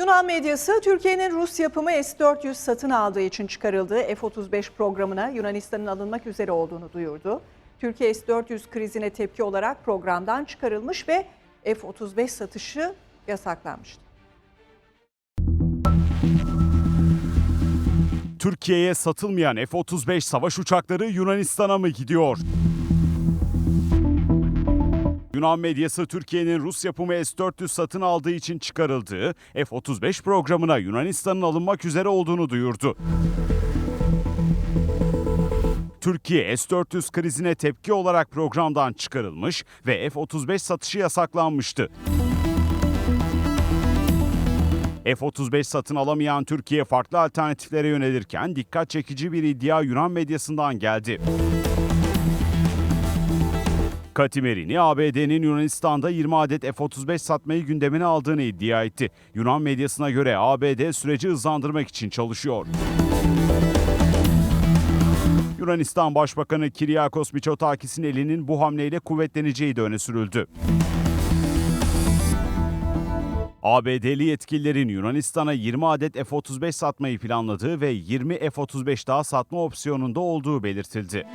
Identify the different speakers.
Speaker 1: Yunan medyası Türkiye'nin Rus yapımı S-400 satın aldığı için çıkarıldığı F-35 programına Yunanistan'ın alınmak üzere olduğunu duyurdu. Türkiye S-400 krizine tepki olarak programdan çıkarılmış ve F-35 satışı yasaklanmıştı.
Speaker 2: Türkiye'ye satılmayan F-35 savaş uçakları Yunanistan'a mı gidiyor? Yunan medyası Türkiye'nin Rus yapımı S-400 satın aldığı için çıkarıldığı F-35 programına Yunanistan'ın alınmak üzere olduğunu duyurdu. Türkiye S-400 krizine tepki olarak programdan çıkarılmış ve F-35 satışı yasaklanmıştı. F-35 satın alamayan Türkiye farklı alternatiflere yönelirken dikkat çekici bir iddia Yunan medyasından geldi. Katimerini ABD'nin Yunanistan'da 20 adet F-35 satmayı gündemine aldığını iddia etti. Yunan medyasına göre ABD süreci hızlandırmak için çalışıyor. Yunanistan Başbakanı Kiryakos Mitsotakis'in elinin bu hamleyle kuvvetleneceği de öne sürüldü. ABD'li yetkililerin Yunanistan'a 20 adet F-35 satmayı planladığı ve 20 F-35 daha satma opsiyonunda olduğu belirtildi.